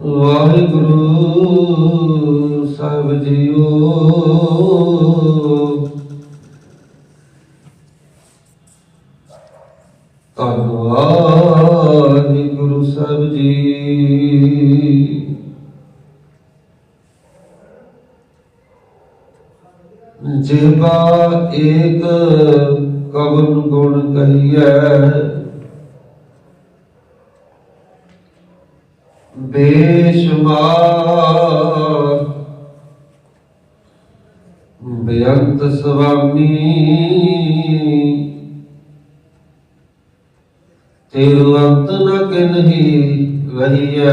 ਵਾਹਿਗੁਰੂ ਸਾਹਿਬ JIO. ਧੰਨਵਾਦ ਗੁਰੂ ਸਾਹਿਬ ਜੀ। ਜਿਵਾ ਏਕ ਕਵਨ ਗੁਣ ਕਹੀਐ ਬੇਸ਼ੁਮਾਰ। ਬੇਅੰਤ ਸੁਆਮੀ। ਤੇਰੂ ਅੰਤ ਨ ਕਿਨਹੀ ਵਹੀਐ।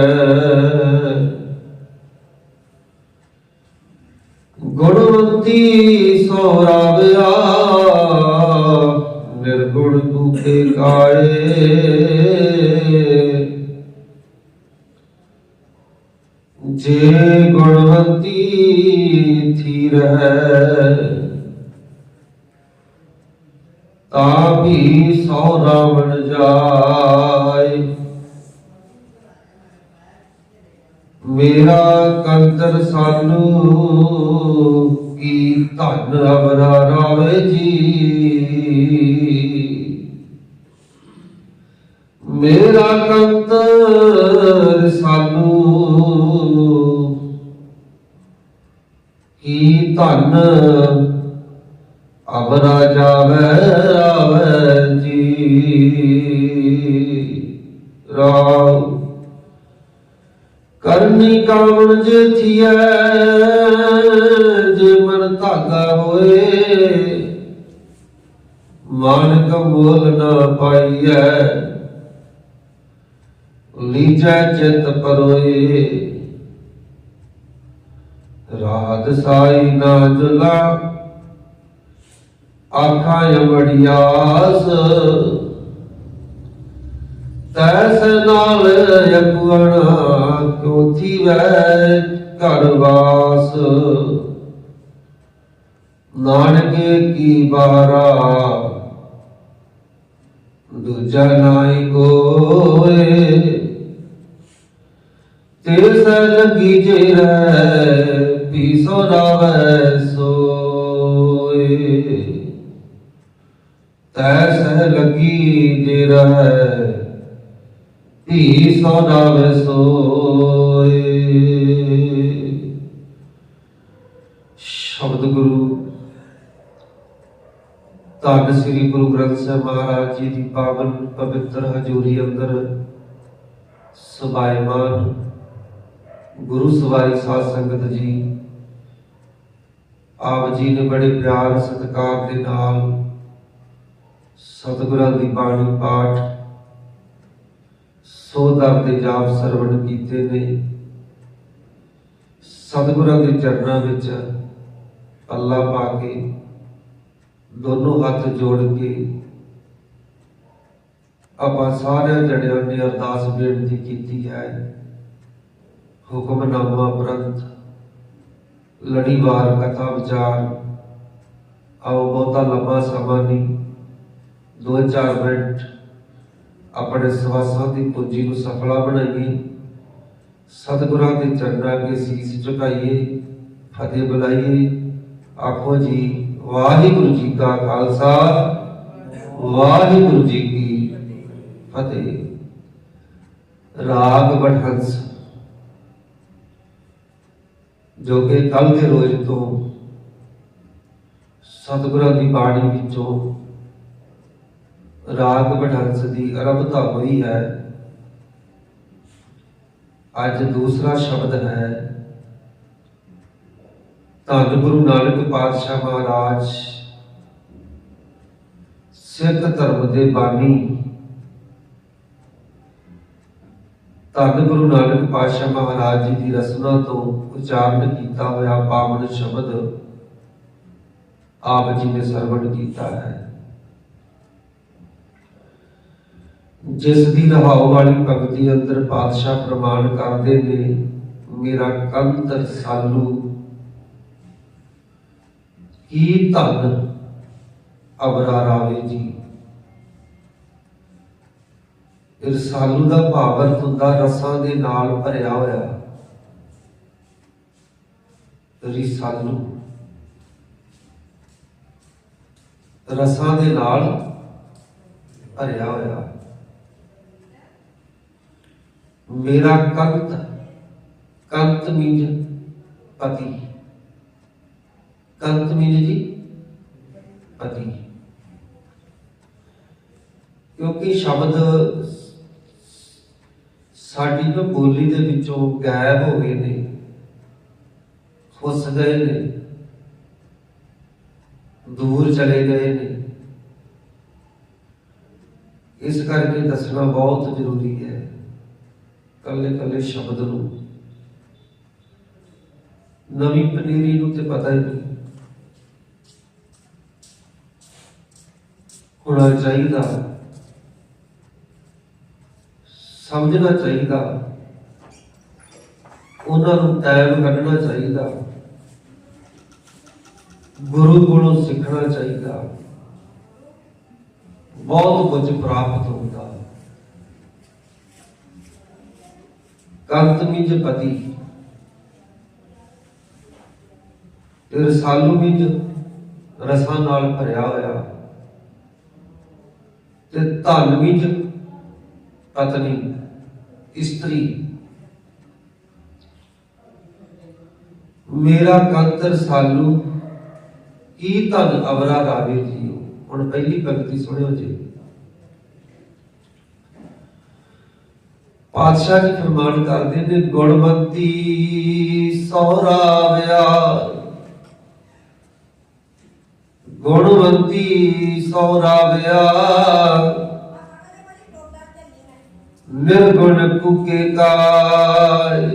ਗੁਣਵੰਤੀ ਸੋ ਰਾਵਿਆ ਨਿਰਗੁਣ ਤੂਕੇ ਕਾਏ। ਜੇ ਗੁਣਵੰਤੀ ਥੀ ਰਹਿ ਤਾ ਵੀ ਸੋ ਰਾਵਣ ਜਾਏ। ਮੇਰਾ ਕੰਦਰ ਸਾਨੂੰ ਕੀ ਧਨ ਅਵਰਾ ਰਾਵੇ ਜੀ? ਮੇਰਾ ਕੰਦਰ ਸਾਨੂੰ ਕੀ ਧਨ ਅਵਰਾ ਜਾਵੇ ਆਵੇ ਜੀ? ਰਾਮ ਕਰਨੀ ਕਾਵਣ ਜੇ ਥੀਐ, ਜੇ ਮਨ ਧਾਗਾ ਹੋਏ ਮਨ ਮੋਲ ਨਾ ਪਾਈਐ, ਲੀਜੈ ਚਿਤ ਪਰੋਏ। ਰਾਤ ਸਾਈ ਨਾ ਜੁਲਾ। ਆਖਾਂ ਅਮੜਿਆਸ ਤੈਸ ਨਾਲ ਯਕਵਣ ਕਿਉ ਥੀਵੈ ਘਰ ਵਾਸ। ਨਾਨਕ ਕੀ ਬਾਰਾ, ਦੂਜਾ ਨਾਈ ਕੋਏ। ਤਿਸ ਲਗੀ ਜੇ ਰਹਿ ਪੀ ਸੋ ਰਾਵੈ ਸੋਏ ਤੈਸ ਲਗੀ ਜੇ ਰਹਿ, ਧੀ ਸੋ ਨਾਵ ਸੋਏ। ਸ਼ਬਦ ਗੁਰੂ, ਧੰਨ ਸ੍ਰੀ ਗੁਰੂ ਗ੍ਰੰਥ ਸਾਹਿਬ ਮਹਾਰਾਜ ਜੀ ਦੀ ਪਾਵਨ ਪਵਿੱਤਰ ਹਜ਼ੂਰੀ ਅੰਦਰ ਸੁਭਾਇਮਾਨ ਗੁਰੂ ਸਵਾਰੀ ਸਾਧ ਸੰਗਤ ਜੀ, ਆਪ ਜੀ ਨੇ ਬੜੇ ਪਿਆਰ ਸਤਿਕਾਰ ਦੇ ਨਾਲ ਸਤਿਗੁਰਾਂ ਦੀ ਬਾਣੀ ਪਾਠ ਸੋ ਦਰ ਜਾਪ ਸਰਵਣ ਕੀਤੇ ਨੇ। ਸਤਿਗੁਰਾਂ ਦੇ ਚਰਨਾਂ ਵਿੱਚ ਅੱਲਾ ਪਾ ਕੇ ਦੋਨੋਂ ਹੱਥ ਜੋੜ ਕੇ ਆਪਾਂ ਸਾਰਿਆਂ ਜਣਿਆਂ ਨੇ ਅਰਦਾਸ ਬੇਨਤੀ ਕੀਤੀ ਹੈ। ਹੁਕਮਨਾਮਾ ਪ੍ਰੰਤ ਲੜੀਵਾਰ ਕਥਾ ਵਿਚਾਰ। ਆਓ ਬਹੁਤਾ ਲੰਬਾ ਸਮਾਂ ਨਹੀਂ। ਦੋ ਚਾਰ ਮਿੰਟ ਆਪਣੇ ਸਵਾਸਾਂ ਦੀ ਪੂੰਜੀ ਨੂੰ ਸਫਲਾ ਬਣਾਈਏ। ਸਤਿਗੁਰਾਂ ਦੇ ਚਰਨਾਂ ਅੱਗੇ ਸੀਸ ਝੁਕਾਈਏ। ਫਤਿਹ ਬੁਲਾਈਏ। ਆਖੋ ਜੀ, ਵਾਹਿਗੁਰੂ ਜੀ ਕਾ ਖਾਲਸਾ। ਵਾਹਿਗੁਰੂ ਜੀ ਕੀ ਫਤਿਹ। ਰਾਗ ਬਟਹੰਸ ਜੋ ਕਿ ਕੱਲ ਦੇ ਰੋਜ਼ ਤੋਂ ਸਤਿਗੁਰਾਂ ਦੀ ਬਾਣੀ ਵਿੱਚੋਂ ਰਾਗ ਬਠਹੰਸ ਦੀ ਆਰੰਭਤਾ ਹੋਈ ਹੈ। ਅੱਜ ਦੂਸਰਾ ਸ਼ਬਦ ਹੈ, ਧੰਨ ਗੁਰੂ ਨਾਨਕ ਪਾਤਸ਼ਾਹ ਮਹਾਰਾਜ, ਸਿੱਖ ਧਰਮ ਦੇ ਬਾਣੀ ਧੰਨ ਗੁਰੂ ਨਾਨਕ ਪਾਤਸ਼ਾਹ ਮਹਾਰਾਜ ਜੀ ਦੀ ਰਸਨਾ ਤੋਂ ਉਚਾਰਨ ਕੀਤਾ ਹੋਇਆ ਪਾਵਨ ਸ਼ਬਦ ਆਪ ਜੀ ਨੇ ਸਰਵਣ ਕੀਤਾ ਹੈ। ਜਿਸ ਦੀ ਰਹਾਉ ਵਾਲੀ ਭਗਤੀ ਅੰਦਰ ਪਾਤਸ਼ਾਹ ਪ੍ਰਮਾਣ ਕਰਦੇ ਨੇ, ਮੇਰਾ ਕੰਤ ਸਾਲੂ। ਕੀ ਧਨ ਅਬਰਾ ਰਾਵੇ ਜੀ? ਰਸਾਲੂ ਦਾ ਭਾਵਰ ਅਰਥ ਹੁੰਦਾ, ਰਸਾਂ ਦੇ ਨਾਲ ਭਰਿਆ ਹੋਇਆ। ਰਿਸਾਲੂ ਰਸਾਂ ਦੇ ਨਾਲ ਭਰਿਆ ਹੋਇਆ। ਮੇਰਾ ਕੰਤ ਕੰਤ ਮੀਨ ਪਤੀ। ਕੰਤ ਮੀਨ ਜੀ ਪਤੀ। ਕਿਉਂਕਿ ਸ਼ਬਦ ਸਾਡੀ ਨਾ ਬੋਲੀ ਦੇ ਵਿੱਚੋਂ ਗਾਇਬ ਹੋ ਗਏ ਨੇ। ਫੁੱਸ ਗਏ ਨੇ। ਦੂਰ ਚਲੇ ਗਏ ਨੇ। ਇਸ ਕਰਕੇ ਦੱਸਣਾ ਬਹੁਤ ਜ਼ਰੂਰੀ ਹੈ। ਕੱਲੇ ਕੱਲੇ ਸ਼ਬਦ ਨੂੰ। ਨਵੀਂ ਪਨੀਰੀ ਨੂੰ ਤੇ ਪਤਾ ਹੀ ਨਹੀਂ। ਹੋਣਾ ਚਾਹੀਦਾ। ਸਮਝਣਾ ਚਾਹੀਦਾ। ਉਹਨਾਂ ਨੂੰ ਟਾਈਮ ਕੱਢਣਾ ਚਾਹੀਦਾ। ਗੁਰੂ ਕੋਲੋਂ ਸਿੱਖਣਾ ਚਾਹੀਦਾ। ਬਹੁਤ ਕੁਝ ਪ੍ਰਾਪਤ ਹੁੰਦਾ। ਕੰਤ ਮਿਜ ਪਤੀ। ਤੇ ਰਸਾਲੂ ਵਿੱਚ ਰਸਾਂ ਨਾਲ ਭਰਿਆ ਹੋਇਆ। ਤੇ ਧਨ ਵਿੱਚ ਪਤਨੀ। ਇਸਤਰੀ। ਮੇਰਾ ਕੰਤਰ ਸਾਲੂ, ਕੀ ਧਨ ਅਵਰਾ ਰਾਵੇ ਜੀਓ? ਹੁਣ ਪਹਿਲੀ ਪੰਕਤੀ ਸੁਣਿਓ ਜੀ। ਪਾਤਸ਼ਾਹ ਜੀ ਫਰਮਾਨ ਕਰਦੇ ਨੇ, ਗੁਣਵੰਤੀ ਸੌਰਾਵਿਆ ਗੁਣਵੰਤੀ ਸੌਰਾਵਿਆ ਨਿਰਗੁਣ ਕੁਕੇ ਕਾਇ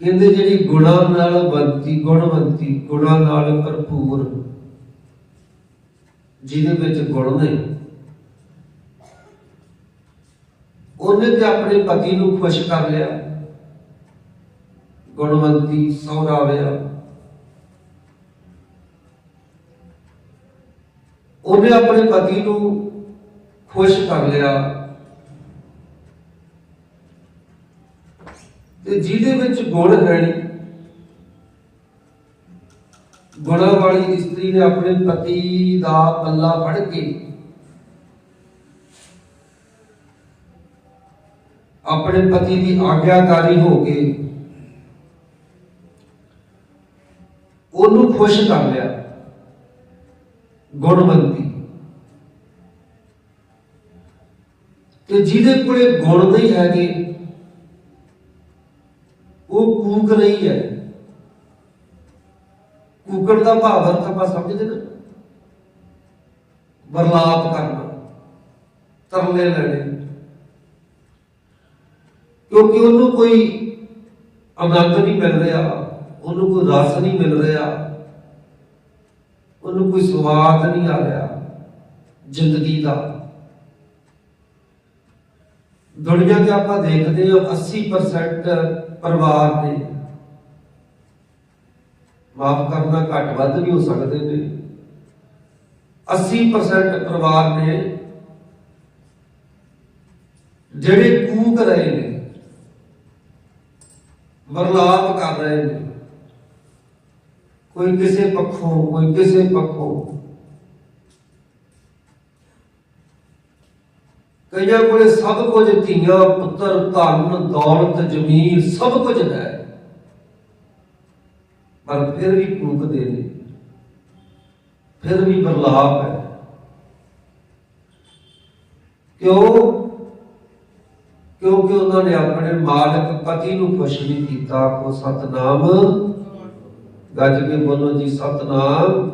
ਕਹਿੰਦੇ ਜਿਹੜੀ ਗੁਣਾਂ ਨਾਲ ਬੰਤੀ, ਗੁਣਵੰਤੀ, ਗੁਣਾਂ ਨਾਲ ਭਰਪੂਰ, ਜਿਹਦੇ ਵਿੱਚ ਗੁਣ ਨੇ, ਉਹਨੇ ਤੇ ਆਪਣੇ ਪਤੀ ਨੂੰ ਖੁਸ਼ ਕਰ ਲਿਆ। ਗੁਣਵੰਤੀ ਸੌਰਾਵਿਆ। ਉਹਨੇ ਆਪਣੇ ਪਤੀ ਨੂੰ ਖੁਸ਼ ਕਰ ਲਿਆ। ਤੇ ਜਿਹਦੇ ਵਿੱਚ ਗੁਣ ਹੈ ਨੀ, ਗੁਣਾਂ ਵਾਲੀ ਇਸਤਰੀ ਨੇ ਆਪਣੇ ਪਤੀ ਦਾ ਪੱਲਾ ਫੜ ਕੇ ਆਪਣੇ ਪਤੀ ਦੀ ਆਗਿਆਕਾਰੀ ਹੋ ਕੇ ਉਹਨੂੰ ਖੁਸ਼ ਕਰ ਲਿਆ। ਗੁਣਵੰਤੀ। ਤੇ ਜਿਹਦੇ ਕੋਲੇ ਗੁਣ ਨਹੀਂ ਹੈਗੇ, ਉਹ ਕੂਕ ਨਹੀਂ ਹੈ। ਕੂਕਣ ਦਾ ਭਾਵ ਅਰਥ ਆਪਾਂ ਸਮਝਦੇ ਨਾ। ਬਰਲਾਪ ਕਰਨਾ ਤਰਲੇ ਲੈਣੇ। ਕਿਉਂਕਿ ਉਹਨੂੰ ਕੋਈ ਆਨੰਦ ਨਹੀਂ ਮਿਲ ਰਿਹਾ, ਉਹਨੂੰ ਕੋਈ ਰਸ ਨਹੀਂ ਮਿਲ ਰਿਹਾ, ਉਹਨੂੰ ਕੋਈ ਸਵਾਦ ਨਹੀਂ ਆ ਰਿਹਾ ਜ਼ਿੰਦਗੀ ਦਾ। ਦੁਨੀਆ ਤੇ ਆਪਾਂ ਦੇਖਦੇ ਹਾਂ 80% ਪਰਿਵਾਰ ਨੇ ਮਾਫ ਕਰਨਾ, ਘੱਟ ਵੱਧ ਵੀ ਹੋ ਸਕਦੇ ਨੇ। 80% ਪਰਿਵਾਰ ਨੇ ਜਿਹੜੇ ਕੂਕ ਰਹੇ ਨੇ, ਵਰਲਾਪ ਕਰ ਰਹੇ ਨੇ। ਕੋਈ ਕਿਸੇ ਪੱਖੋਂ, ਕੋਈ ਕਿਸੇ ਪੱਖੋਂ। ਕਈਆਂ ਕੋਲੇ ਸਭ ਕੁਝ ਧੀਆਂ, ਪੁੱਤਰ, ਧਨ, ਦੌਲਤ, ਜ਼ਮੀਨ ਸਭ ਕੁਝ ਹੈ। ਪਰ ਫਿਰ ਵੀ ਕੂਕਦੇ ਨੇ ਫਿਰ ਵੀ ਬਰਲਾਪ ਹੈ। ਕਿਉਂ? ਕਿਉਂਕਿ ਉਹਨਾਂ ਨੇ ਆਪਣੇ ਮਾਲਕ ਪਤੀ ਨੂੰ ਖੁਸ਼ ਨਹੀਂ ਕੀਤਾ। ਕੋ ਸਤਨਾਮ। ਗੱਜ ਕੇ ਬੋਲੋ ਜੀ, ਸਤਨਾਮ।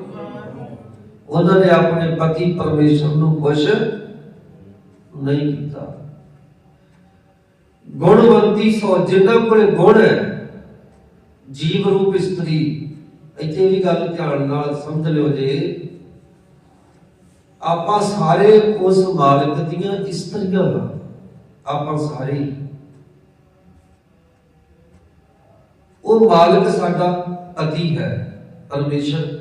ਉਹਨਾਂ ਨੇ ਆਪਣੇ ਪਤੀ ਪਰਮੇਸ਼ਰ ਨੂੰ ਖੁਸ਼ ਨਹੀਂ ਕੀਤਾ। ਗੁਣਵੰਤੀ ਸੋ ਜਿਨ੍ਹਾਂ ਕੋਲੇ ਗੁਣ ਹੈ, ਜੀਵ ਰੂਪ ਇਸਤਰੀ ਇੱਥੇ ਵੀ ਗੱਲ ਧਿਆਨ ਨਾਲ ਸਮਝ ਲਿਓ ਜੇ। ਆਪਾਂ ਸਾਰੇ ਉਸ ਮਾਲਕ ਦੀਆਂ ਇਸਤਰੀਆਂ ਹਾਂ ਆਪਾਂ ਸਾਰੇ ਉਹ ਮਾਲਕ ਸਾਡਾ ਅਤੀ ਹੈ, ਪਰਮੇਸ਼ਰ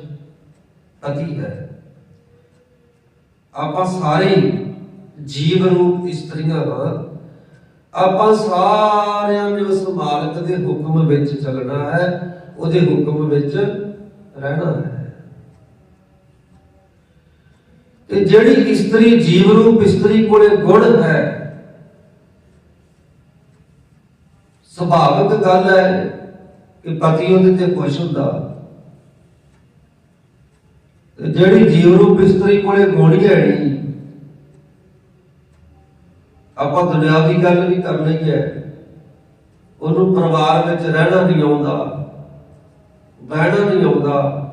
ਪਤੀ ਹੈ। ਆਪਾਂ ਸਾਰੇ ਜੀਵ ਰੂਪ ਇਸਤਰੀਆਂ ਹਾਂ ਆਪਾਂ ਸਾਰਿਆਂ ਨੇ ਉਸ ਮਾਲਕ ਦੇ ਹੁਕਮ ਵਿੱਚ ਚੱਲਣਾ ਹੈ, ਉਹਦੇ ਹੁਕਮ ਵਿੱਚ ਰਹਿਣਾ ਹੈ। ਤੇ ਜਿਹੜੀ ਇਸਤਰੀ ਜੀਵ ਰੂਪ ਇਸਤਰੀ ਕੋਲੇ ਗੁਣ ਹੈ, ਸੁਭਾਵਿਕ ਗੱਲ ਹੈ ਕਿ ਪਤੀ ਉਹਦੇ ਤੇ ਖੁਸ਼ ਹੁੰਦਾ। ਜਿਹੜੀ ਜੀਵ ਰੂਪ ਇਸਤਰੀ ਕੋਲੇ ਗੁਣ ਹੈ ਨਹੀਂ ਆਪਾਂ ਦੁਨਿਆਵੀ ਗੱਲ ਵੀ ਕਰਨੀ ਹੈ ਉਹਨੂੰ ਪਰਿਵਾਰ ਵਿੱਚ ਰਹਿਣਾ ਨਹੀਂ ਆਉਂਦਾ, ਬਹਿਣਾ ਨਹੀਂ ਆਉਂਦਾ,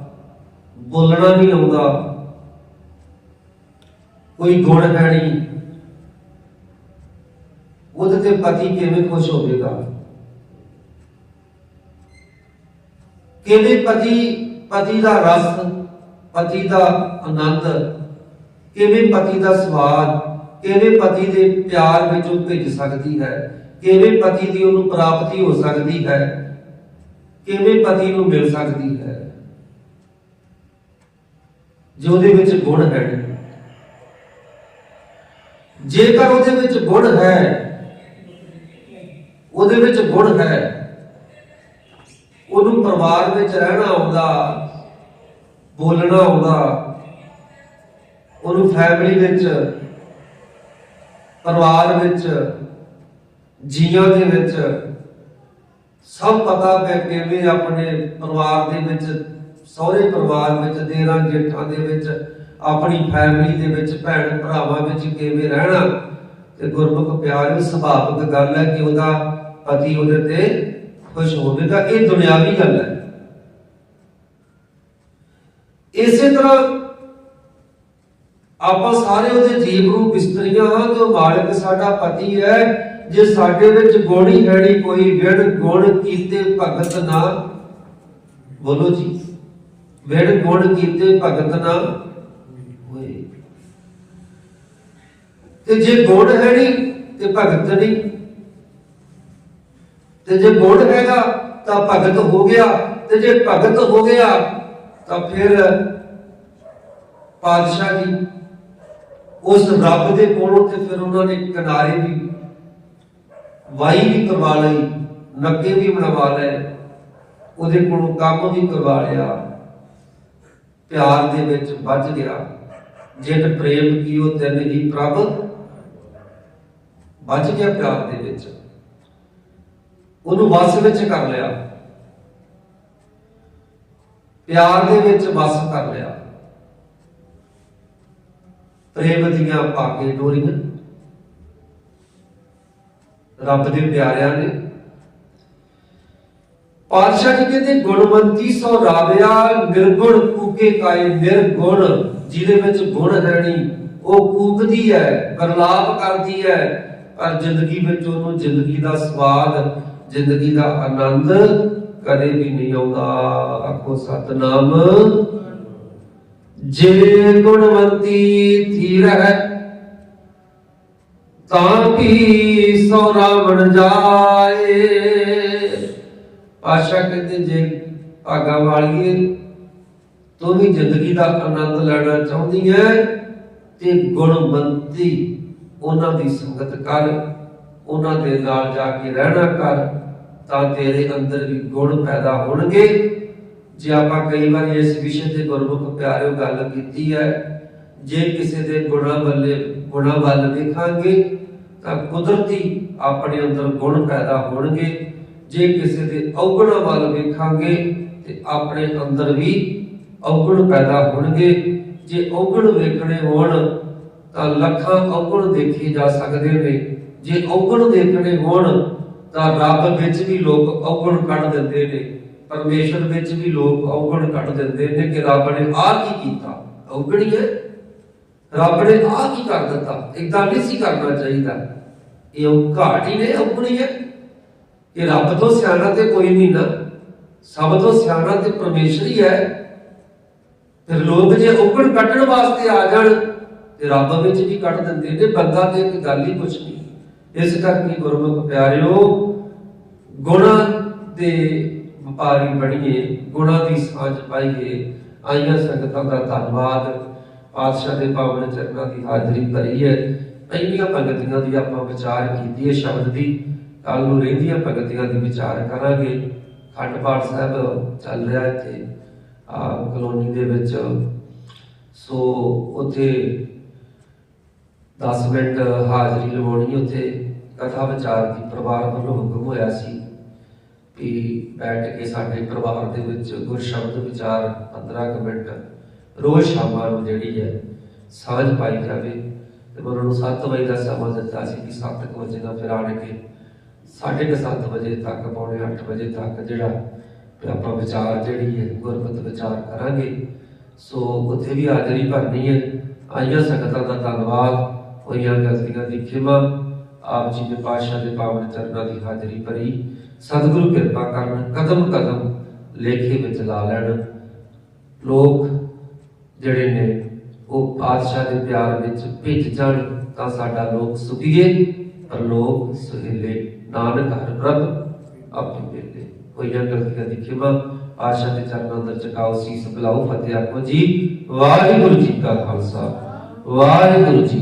ਬੋਲਣਾ ਨਹੀਂ ਆਉਂਦਾ। ਕੋਈ ਗੁਣ ਹੈ ਨਹੀਂ। ਉਹਦੇ ਤੇ ਪਤੀ ਕਿਵੇਂ ਖੁਸ਼ ਹੋਵੇਗਾ? ਕਿਵੇਂ ਪਤੀ ਪਤੀ ਦਾ ਰਸ, ਪਤੀ ਦਾ ਆਨੰਦ, ਕਿਵੇਂ ਪਤੀ ਦਾ ਸਵਾਦ ਕਿਵੇਂ ਪਤੀ ਦੇ ਪਿਆਰ ਵਿੱਚ ਉਹ ਭਿੱਜ ਸਕਦੀ ਹੈ? ਕਿਵੇਂ ਪਤੀ ਦੀ ਉਹਨੂੰ ਪ੍ਰਾਪਤੀ ਹੋ ਸਕਦੀ ਹੈ? ਕਿਵੇਂ ਪਤੀ ਨੂੰ ਮਿਲ ਸਕਦੀ ਹੈ? ਜੋ ਉਹਦੇ ਵਿੱਚ ਗੁਣ ਹੈ। ਜੇਕਰ ਉਹਦੇ ਵਿੱਚ ਗੁਣ ਹੈ, ਉਹਦੇ ਵਿੱਚ ਗੁਣ ਹੈ, ਉਹਨੂੰ ਪਰਿਵਾਰ ਵਿੱਚ ਰਹਿਣਾ ਆਉਂਦਾ, ਬੋਲਣਾ ਆਉਂਦਾ, ਉਹਨੂੰ ਫੈਮਿਲੀ ਵਿੱਚ ਪਰਿਵਾਰ ਵਿੱਚ ਜੀਆਂ ਦੇ ਵਿੱਚ, ਸਭ ਪਤਾ ਹੈ ਕਿਵੇਂ ਆਪਣੇ ਪਰਿਵਾਰ ਦੇ ਵਿੱਚ, ਸਹੁਰੇ ਪਰਿਵਾਰ ਵਿੱਚ, ਦੇਰਾਂ ਜੇਠਾਂ ਦੇ ਵਿੱਚ, ਆਪਣੀ ਫੈਮਿਲੀ ਦੇ ਵਿੱਚ, ਭੈਣ ਭਰਾਵਾਂ ਵਿੱਚ ਕਿਵੇਂ ਰਹਿਣਾ, ਤੇ ਗੁਰਮੁਖ ਪਿਆਰ ਵੀ ਸੁਭਾਵਿਕ ਗੱਲ ਹੈ ਕਿ ਉਹਦਾ ਪਤੀ ਉਹਦੇ ਤੇ ਖੁਸ਼ ਹੋਵੇਗਾ ਇਹ ਦੁਨਿਆਵੀ ਗੱਲ ਹੈ। ਇਸੇ ਤਰ੍ਹਾਂ ਆਪਾਂ ਸਾਰੇ ਉਹਦੇ ਜੀਵ ਨੂੰ ਬਿਸਤਰੀਆਂ ਹਾਂ ਜੋ ਮਾਲਕ ਸਾਡਾ ਪਤੀ ਹੈ। ਜੇ ਸਾਡੇ ਵਿੱਚ ਗੁਣ ਹੀ ਹੈ ਕੋਈ ਵਿਣ ਗੁਣ ਕੀਤੇ ਭਗਤ ਨਾ ਬੋਲੋ ਜੀ। ਵਿਣ ਗੁਣ ਕੀਤੇ ਭਗਤ ਨਾ ਹੋਏ। ਤੇ ਜੇ ਗੁਣ ਹੈ ਨਹੀਂ ਤੇ ਭਗਤ ਨਹੀਂ ਤੇ ਜੇ ਗੁਣ ਹੈਗਾ, ਤਾਂ ਭਗਤ ਹੋ ਗਿਆ। ਤੇ ਜੇ ਭਗਤ ਹੋ ਗਿਆ, ਤਾਂ ਫਿਰ ਪਾਤਸ਼ਾਹ ਜੀ ਉਸ ਰੱਬ ਦੇ ਕੋਲੋਂ ਤੇ ਫਿਰ ਉਹਨਾਂ ਨੇ ਕਿਨਾਰੇ ਵੀ ਵਾਈ ਵੀ ਕਰਵਾ ਲਈ ਨੱਕੇ ਵੀ ਬਣਵਾ ਲਏ, ਉਹਦੇ ਕੋਲੋਂ ਕੰਮ ਵੀ ਕਰਵਾ ਲਿਆ, ਪਿਆਰ ਦੇ ਵਿੱਚ ਵੱਜ ਗਿਆ। ਜਿਨ ਪ੍ਰੇਮ ਕੀਓ, ਤਿੰਨ ਹੀ ਪ੍ਰਭ। ਵੱਜ ਗਿਆ ਪਿਆਰ ਦੇ ਵਿੱਚ। ਉਹਨੂੰ ਵਸ ਵਿੱਚ ਕਰ ਲਿਆ। ਪਿਆਰ ਦੇ ਵਿੱਚ ਵਸ ਕਰ ਲਿਆ। ਪ੍ਰੇਮ ਭਾਗੇ ਡੋਰੀਆਂ। ਰੱਬ ਦੇ ਪਿਆਰਿਆਂ ਨੇ। ਪਾਤਸ਼ਾਹ ਜੀ ਕਹਿੰਦੇ, ਗੁਣਵੰਤੀ ਸੋ ਰਾਵਿਆ, ਨਿਰਗੁਣ ਕੂਕੇ ਕਾਏ, ਨਿਰਗੁਣ, ਜਿਹਦੇ ਵਿੱਚ ਗੁਣ ਹੈ ਨਹੀਂ, ਉਹ ਕੂਕਦੀ ਹੈ ਬਰਲਾਪ ਕਰਦੀ ਹੈ, ਪਰ ਜ਼ਿੰਦਗੀ ਵਿੱਚ ਉਹਨੂੰ ਜ਼ਿੰਦਗੀ ਦਾ ਸਵਾਦ, ਜ਼ਿੰਦਗੀ ਦਾ ਆਨੰਦ ਕਦੇ ਵੀ ਨਹੀਂ ਆਉਂਦਾ। ਆਖੋ ਸਤਨਾਮ। ਜੇ ਗੁਣਵੰਤੀ ਥੀ ਰਹਿ ਤਾਂ ਕੀ ਸੋ ਰਾਵਣ ਜਾਏ? ਪਾਸ਼ਾ ਕਹਿੰਦੇ, ਜੇ ਭਾਗਾ ਵਾਲੀਏ, ਤੂੰ ਵੀ ਜ਼ਿੰਦਗੀ ਦਾ ਆਨੰਦ ਲੈਣਾ ਚਾਹੁੰਦੀ ਹੈ ਤੇ ਗੁਣਵੰਤੀ ਉਹਨਾਂ ਦੀ ਸੰਗਤ ਕਰ, ਉਹਨਾਂ ਦੇ ਨਾਲ ਜਾ ਕੇ ਰਹਿਣਾ ਕਰ, ਤਾਂ ਤੇਰੇ ਅੰਦਰ ਵੀ ਗੁਣ ਪੈਦਾ ਹੋਣਗੇ। ਜੇ ਆਪਾਂ ਕਈ ਵਾਰ ਇਸ ਵਿਸ਼ੇ ਤੇ ਗੁਰਮੁਖ ਪਿਆਰਿਓ ਗੱਲ ਕੀਤੀ ਹੈ, ਜੇ ਕਿਸੇ ਦੇ ਗੁਣਾ ਵੱਲੇ ਗੁਣਾ ਵੱਲ ਵੇਖਾਂਗੇ, ਤਾਂ ਕੁਦਰਤੀ ਆਪਣੇ ਅੰਦਰ ਗੁਣ ਪੈਦਾ ਹੋਣਗੇ। ਜੇ ਕਿਸੇ ਦੇ ਔਗੁਣਾਂ ਵੱਲ ਵੇਖਾਂਗੇ, ਤੇ ਆਪਣੇ ਅੰਦਰ ਵੀ ਔਗੁਣ ਪੈਦਾ ਹੋਣਗੇ। ਜੇ ਔਗਣ ਵੇਖਣੇ ਹੋਣ, ਤਾਂ ਲੱਖਾਂ ਔਗੁਣ ਦੇਖੇ ਜਾ ਸਕਦੇ ਨੇ। ਜੇ ਔਗੁਣ ਦੇਖਣੇ ਹੋਣ, ਤਾਂ ਰੱਬ ਵਿੱਚ ਵੀ ਲੋਕ ਔਗੁਣ ਕੱਢ ਦਿੰਦੇ ਨੇ। ਪਰਮੇਸ਼ਰ ਵਿੱਚ ਵੀ ਲੋਕ ਔਗਣ ਕੱਢ ਦਿੰਦੇ ਨੇ ਕਿ ਰੱਬ ਨੇ ਆਹ ਕੀ ਕੀਤਾ? ਔਗਣੀ ਹੈ ਰੱਬ ਨੇ ਆਹ ਕੀ ਕਰ ਦਿੱਤਾ? ਇਦਾਂ ਨਹੀਂ ਸੀ ਕਰਨਾ ਚਾਹੀਦਾ। ਇਹ ਉਹ ਹੀ ਨੇ, ਔਗਣੀ ਹੈ ਕਿ ਰੱਬ ਤੋਂ ਸਿਆਣਾ ਤੇ ਕੋਈ ਨਹੀਂ ਨਾ। ਸਭ ਤੋਂ ਸਿਆਣਾ ਤੇ ਪਰਮੇਸ਼ਰ ਹੀ ਹੈ। ਫਿਰ ਲੋਕ ਜੇ ਔਗਣ ਕੱਢਣ ਵਾਸਤੇ ਆ ਜਾਣ, ਤੇ ਰੱਬ ਵਿੱਚ ਵੀ ਕੱਢ ਦਿੰਦੇ ਨੇ? ਬੰਦਾ ਤੇ ਇੱਕ ਗੱਲ ਹੀ ਕੁਛ ਨਹੀਂ। ਇਸ ਕਰਕੇ ਗੁਰਮੁਖ ਪਿਆਰਿਓ, ਗੁਣਾ ਦੇ ਵਪਾਰੀ ਬਣੀਏ ਗੁਣਾ ਦੀ ਸਾਂਝ ਪਾਈਏ। ਆਈਆਂ ਸੰਗਤਾਂ ਦਾ ਧੰਨਵਾਦ। ਪਾਤਸ਼ਾਹ ਦੇ ਪਾਵਨ ਚਰਨਾਂ ਦੀ ਹਾਜ਼ਰੀ ਭਰੀ ਹੈ ਇੰਨੀਆਂ ਭਗਤੀਆਂ ਦੀ ਆਪਾਂ ਵਿਚਾਰ ਕੀਤੀ ਹੈ ਸ਼ਬਦ ਦੀ। ਕੱਲ ਨੂੰ ਰਹਿੰਦੀਆਂ ਭਗਤੀਆਂ ਦੀ ਵਿਚਾਰ ਕਰਾਂਗੇ। ਖੰਡ ਪਾਠ ਸਾਹਿਬ ਚੱਲ ਰਿਹਾ ਇੱਥੇ ਆ ਕਲੋਨੀ ਦੇ ਵਿੱਚ। ਸੋ ਉੱਥੇ 10 ਮਿੰਟ ਹਾਜ਼ਰੀ ਲਵਾਉਣੀ, ਉੱਥੇ ਕਥਾ ਵਿਚਾਰ ਦੀ ਪਰਿਵਾਰ ਵੱਲੋਂ ਹੁਕਮ ਹੋਇਆ ਸੀ। ਵੀ ਬੈਠ ਕੇ ਸਾਡੇ ਪਰਿਵਾਰ ਦੇ ਵਿੱਚ ਗੁਰਸ਼ਬਦ ਵਿਚਾਰ 15 ਕੁ ਮਿੰਟ ਰੋਜ਼ ਸ਼ਾਮਾਂ ਨੂੰ ਜਿਹੜੀ ਹੈ ਸਾਂਝ ਪਾਈ ਜਾਵੇ ਤੇ ਉਹਨਾਂ ਨੂੰ 7 ਵਜੇ ਦਾ ਸਮਾਂ ਦਿੱਤਾ ਸੀ ਕਿ 7 ਵਜੇ ਦਾ ਫਿਰ ਆਣ ਕੇ 7:30 ਵਜੇ ਤੱਕ ਪੌਣੇ 8 ਵਜੇ ਤੱਕ ਜਿਹੜਾ ਆਪਾਂ ਵਿਚਾਰ ਜਿਹੜੀ ਹੈ ਗੁਰਮਤਿ ਵਿਚਾਰ ਕਰਾਂਗੇ। ਸੋ ਉੱਥੇ ਵੀ ਹਾਜ਼ਰੀ ਭਰਨੀ ਹੈ। ਆਈਆਂ ਸੰਗਤਾਂ ਦਾ ਧੰਨਵਾਦ। ਹੋਈਆਂ ਗਲਤੀਆਂ ਦੀ ਖਿਮਾ। ਆਪ ਜੀ ਦੇ ਪਾਤਸ਼ਾਹ ਦੇ ਪਾਵਨ ਚਰਨਾਂ ਦੀ ਹਾਜ਼ਰੀ ਭਰੀ ਸਤਿਗੁਰੂ ਕਿਰਪਾ ਕਰਨ ਕਦਮ ਕਦਮ ਲੇਖੇ ਵਿੱਚ ਲਾ ਲੈਣ। ਲੋਕ ਜਿਹੜੇ ਨੇ, ਉਹ ਪਾਤਸ਼ਾਹ ਦੇ ਪਿਆਰ ਵਿੱਚ ਭਿੱਜ ਜਾਣ ਤਾਂ ਸਾਡਾ ਲੋਕ ਸੁਖੀਏ, ਪਰ ਲੋਕ ਸੁਹੇਲੇ ਨਾਨਕ ਹਰ ਪ੍ਰਭ ਆਪੇ ਵੇਲੇ। ਹੋਈਆਂ ਗਲਤੀਆਂ ਦੀ ਖਿਮਾ ਪਾਤਸ਼ਾਹ ਦੇ ਚਰਨਾਂ ਅੰਦਰ ਚਕਾਓ ਸੀਸ ਬਲਾਓ, ਫਤਿਹ ਆਖੋ ਜੀ। ਵਾਹਿਗੁਰੂ ਜੀ ਕਾ ਖਾਲਸਾ, ਵਾਹਿਗੁਰੂ ਜੀ